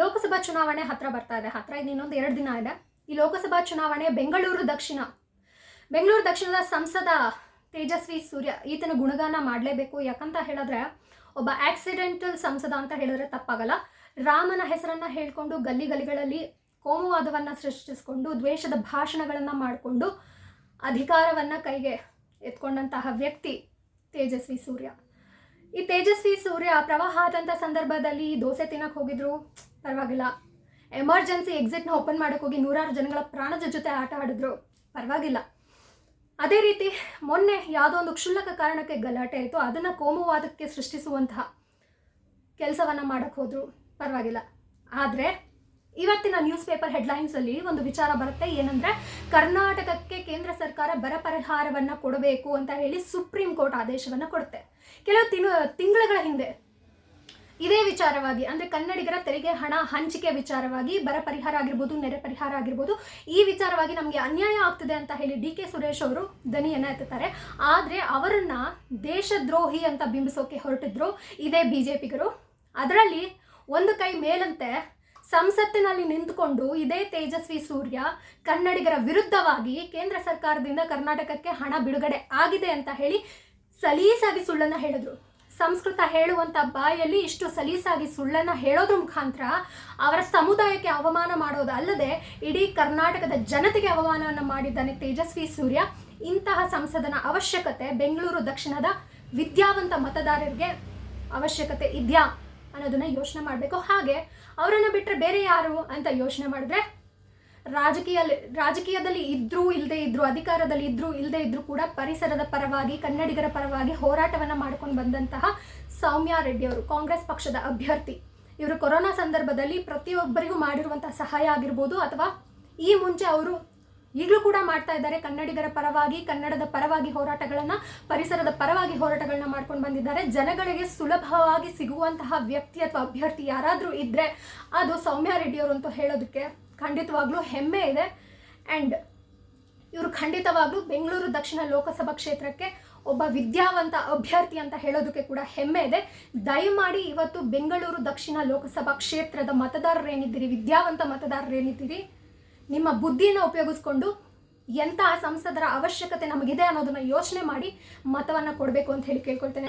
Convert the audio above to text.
ಲೋಕಸಭಾ ಚುನಾವಣೆ ಹತ್ರ ಬರ್ತಾ ಇದೆ. ಹತ್ರ ಇನ್ನು ಇನ್ನೊಂದು ಎರಡು ದಿನ ಇದೆ. ಈ ಲೋಕಸಭಾ ಚುನಾವಣೆ ಬೆಂಗಳೂರು ದಕ್ಷಿಣ. ಬೆಂಗಳೂರು ದಕ್ಷಿಣದ ಸಂಸದ ತೇಜಸ್ವಿ ಸೂರ್ಯ ಈತನ ಗುಣಗಾನ ಮಾಡಲೇಬೇಕು. ಯಾಕಂತ ಹೇಳಿದ್ರೆ ಒಬ್ಬ ಆಕ್ಸಿಡೆಂಟಲ್ ಸಂಸದ ಅಂತ ಹೇಳಿದ್ರೆ ತಪ್ಪಾಗಲ್ಲ. ರಾಮನ ಹೆಸರನ್ನ ಹೇಳ್ಕೊಂಡು ಗಲ್ಲಿ ಗಲ್ಲಿಗಳಲ್ಲಿ ಕೋಮುವಾದವನ್ನು ಸೃಷ್ಟಿಸಿಕೊಂಡು, ದ್ವೇಷದ ಭಾಷಣಗಳನ್ನು ಮಾಡಿಕೊಂಡು ಅಧಿಕಾರವನ್ನು ಕೈಗೆ ಎತ್ಕೊಂಡಂತಹ ವ್ಯಕ್ತಿ ತೇಜಸ್ವಿ ಸೂರ್ಯ. ಈ ತೇಜಸ್ವಿ ಸೂರ್ಯ ಪ್ರವಾಹ ಆದಂಥ ಸಂದರ್ಭದಲ್ಲಿ ದೋಸೆ ತಿನ್ನಕ್ಕೆ ಹೋಗಿದ್ರು. ಪರವಾಗಿಲ್ಲ. ಎಮರ್ಜೆನ್ಸಿ ಎಕ್ಸಿಟ್ನ ಓಪನ್ ಮಾಡೋಕೆ ಹೋಗಿ ನೂರಾರು ಜನಗಳ ಪ್ರಾಣದ ಜೊತೆ ಆಟ ಆಡಿದ್ರು. ಪರವಾಗಿಲ್ಲ. ಅದೇ ರೀತಿ ಮೊನ್ನೆ ಯಾವುದೋ ಒಂದು ಕ್ಷುಲ್ಲಕ ಕಾರಣಕ್ಕೆ ಗಲಾಟೆ ಆಯಿತು. ಅದನ್ನು ಕೋಮುವಾದಕ್ಕೆ ಸೃಷ್ಟಿಸುವಂತಹ ಕೆಲಸವನ್ನು ಮಾಡೋಕ್ಕೆ ಹೋದರು. ಪರವಾಗಿಲ್ಲ. ಆದರೆ ಇವತ್ತಿನ ನ್ಯೂಸ್ ಪೇಪರ್ ಹೆಡ್ಲೈನ್ಸಲ್ಲಿ ಒಂದು ವಿಚಾರ ಬರುತ್ತೆ. ಏನಂದರೆ ಕರ್ನಾಟಕಕ್ಕೆ ಕೇಂದ್ರ ಸರ್ಕಾರ ಬರ ಪರಿಹಾರವನ್ನು ಕೊಡಬೇಕು ಅಂತ ಹೇಳಿ ಸುಪ್ರೀಂ ಕೋರ್ಟ್ ಆದೇಶವನ್ನು ಕೊಡುತ್ತೆ. ಕೆಲವು ತಿಂಗಳ ಹಿಂದೆ ಇದೇ ವಿಚಾರವಾಗಿ, ಅಂದರೆ ಕನ್ನಡಿಗರ ತೆರಿಗೆ ಹಣ ಹಂಚಿಕೆ ವಿಚಾರವಾಗಿ, ಬರ ಪರಿಹಾರ ಆಗಿರ್ಬೋದು, ನೆರೆ ಪರಿಹಾರ ಆಗಿರ್ಬೋದು, ಈ ವಿಚಾರವಾಗಿ ನಮಗೆ ಅನ್ಯಾಯ ಆಗ್ತಿದೆ ಅಂತ ಹೇಳಿ ಡಿ ಕೆ ಸುರೇಶ್ ಅವರು ದನಿಯನ್ನು ಎತ್ತುತ್ತಾರೆ. ಆದರೆ ಅವರನ್ನ ದೇಶದ್ರೋಹಿ ಅಂತ ಬಿಂಬಿಸೋಕೆ ಹೊರಟಿದ್ರು ಇದೇ ಬಿ ಜೆ ಪಿಗರು ಅದರಲ್ಲಿ ಒಂದು ಕೈ ಮೇಲಂತೆ ಸಂಸತ್ತಿನಲ್ಲಿ ನಿಂತುಕೊಂಡು ಇದೇ ತೇಜಸ್ವಿ ಸೂರ್ಯ ಕನ್ನಡಿಗರ ವಿರುದ್ಧವಾಗಿ ಕೇಂದ್ರ ಸರ್ಕಾರದಿಂದ ಕರ್ನಾಟಕಕ್ಕೆ ಹಣ ಬಿಡುಗಡೆ ಆಗಿದೆ ಅಂತ ಹೇಳಿ ಸಲೀಸಾಗಿ ಸುಳ್ಳನ್ನು ಹೇಳಿದ್ರು. ಸಂಸ್ಕೃತ ಹೇಳುವಂಥ ಬಾಯಲ್ಲಿ ಇಷ್ಟು ಸಲೀಸಾಗಿ ಸುಳ್ಳನ್ನು ಹೇಳೋದ್ರ ಮುಖಾಂತರ ಅವರ ಸಮುದಾಯಕ್ಕೆ ಅವಮಾನ ಮಾಡೋದು ಅಲ್ಲದೆ ಇಡೀ ಕರ್ನಾಟಕದ ಜನತೆಗೆ ಅವಮಾನವನ್ನು ಮಾಡಿದ್ದಾನೆ ತೇಜಸ್ವಿ ಸೂರ್ಯ. ಇಂತಹ ಸಂಸದನ ಅವಶ್ಯಕತೆ ಬೆಂಗಳೂರು ದಕ್ಷಿಣದ ವಿದ್ಯಾವಂತ ಮತದಾರರಿಗೆ ಅವಶ್ಯಕತೆ ಇದೆಯಾ ಅನ್ನೋದನ್ನ ಯೋಚನೆ ಮಾಡಬೇಕು. ಹಾಗೆ ಅವರನ್ನು ಬಿಟ್ಟರೆ ಬೇರೆ ಯಾರು ಅಂತ ಯೋಚನೆ ಮಾಡಿದ್ರೆ ರಾಜಕೀಯ ರಾಜಕೀಯದಲ್ಲಿ ಇದ್ರೂ ಇಲ್ಲದೆ ಇದ್ರು, ಅಧಿಕಾರದಲ್ಲಿ ಇದ್ರೂ ಇಲ್ಲದೆ ಇದ್ರೂ ಕೂಡ ಪರಿಸರದ ಪರವಾಗಿ, ಕನ್ನಡಿಗರ ಪರವಾಗಿ ಹೋರಾಟವನ್ನು ಮಾಡ್ಕೊಂಡು ಬಂದಂತಹ ಸೌಮ್ಯ ರೆಡ್ಡಿ ಅವರು, ಕಾಂಗ್ರೆಸ್ ಪಕ್ಷದ ಅಭ್ಯರ್ಥಿ. ಇವರು ಕೊರೋನಾ ಸಂದರ್ಭದಲ್ಲಿ ಪ್ರತಿಯೊಬ್ಬರಿಗೂ ಮಾಡಿರುವಂತಹ ಸಹಾಯ ಆಗಿರ್ಬೋದು ಅಥವಾ ಈ ಮುಂಚೆ ಅವರು ಈಗಲೂ ಕೂಡ ಮಾಡ್ತಾ ಇದ್ದಾರೆ ಕನ್ನಡಿಗರ ಪರವಾಗಿ, ಕನ್ನಡದ ಪರವಾಗಿ ಹೋರಾಟಗಳನ್ನು, ಪರಿಸರದ ಪರವಾಗಿ ಹೋರಾಟಗಳನ್ನ ಮಾಡ್ಕೊಂಡು ಬಂದಿದ್ದಾರೆ. ಜನಗಳಿಗೆ ಸುಲಭವಾಗಿ ಸಿಗುವಂತಹ ವ್ಯಕ್ತಿ ಅಥವಾ ಅಭ್ಯರ್ಥಿ ಯಾರಾದರೂ ಇದ್ದರೆ ಅದು ಸೌಮ್ಯ ರೆಡ್ಡಿಯವರು ಅಂತ ಹೇಳೋದಕ್ಕೆ ಖಂಡಿತವಾಗ್ಲೂ ಹೆಮ್ಮೆ ಇದೆ. ಆ್ಯಂಡ್ ಇವರು ಖಂಡಿತವಾಗ್ಲೂ ಬೆಂಗಳೂರು ದಕ್ಷಿಣ ಲೋಕಸಭಾ ಕ್ಷೇತ್ರಕ್ಕೆ ಒಬ್ಬ ವಿದ್ಯಾವಂತ ಅಭ್ಯರ್ಥಿ ಅಂತ ಹೇಳೋದಕ್ಕೆ ಕೂಡ ಹೆಮ್ಮೆ ಇದೆ. ದಯಮಾಡಿ ಇವತ್ತು ಬೆಂಗಳೂರು ದಕ್ಷಿಣ ಲೋಕಸಭಾ ಕ್ಷೇತ್ರದ ಮತದಾರರೇನಿದ್ದೀರಿ ವಿದ್ಯಾವಂತ ಮತದಾರರೇನಿದ್ದೀರಿ ನಿಮ್ಮ ಬುದ್ಧಿಯನ್ನು ಉಪಯೋಗಿಸ್ಕೊಂಡು ಎಂತಹ ಸಂಸದರ ಅವಶ್ಯಕತೆ ನಮಗಿದೆ ಅನ್ನೋದನ್ನ ಯೋಚನೆ ಮಾಡಿ ಮತವನ್ನು ಕೊಡಬೇಕು ಅಂತ ಹೇಳಿ ಕೇಳ್ಕೊಳ್ತೇನೆ.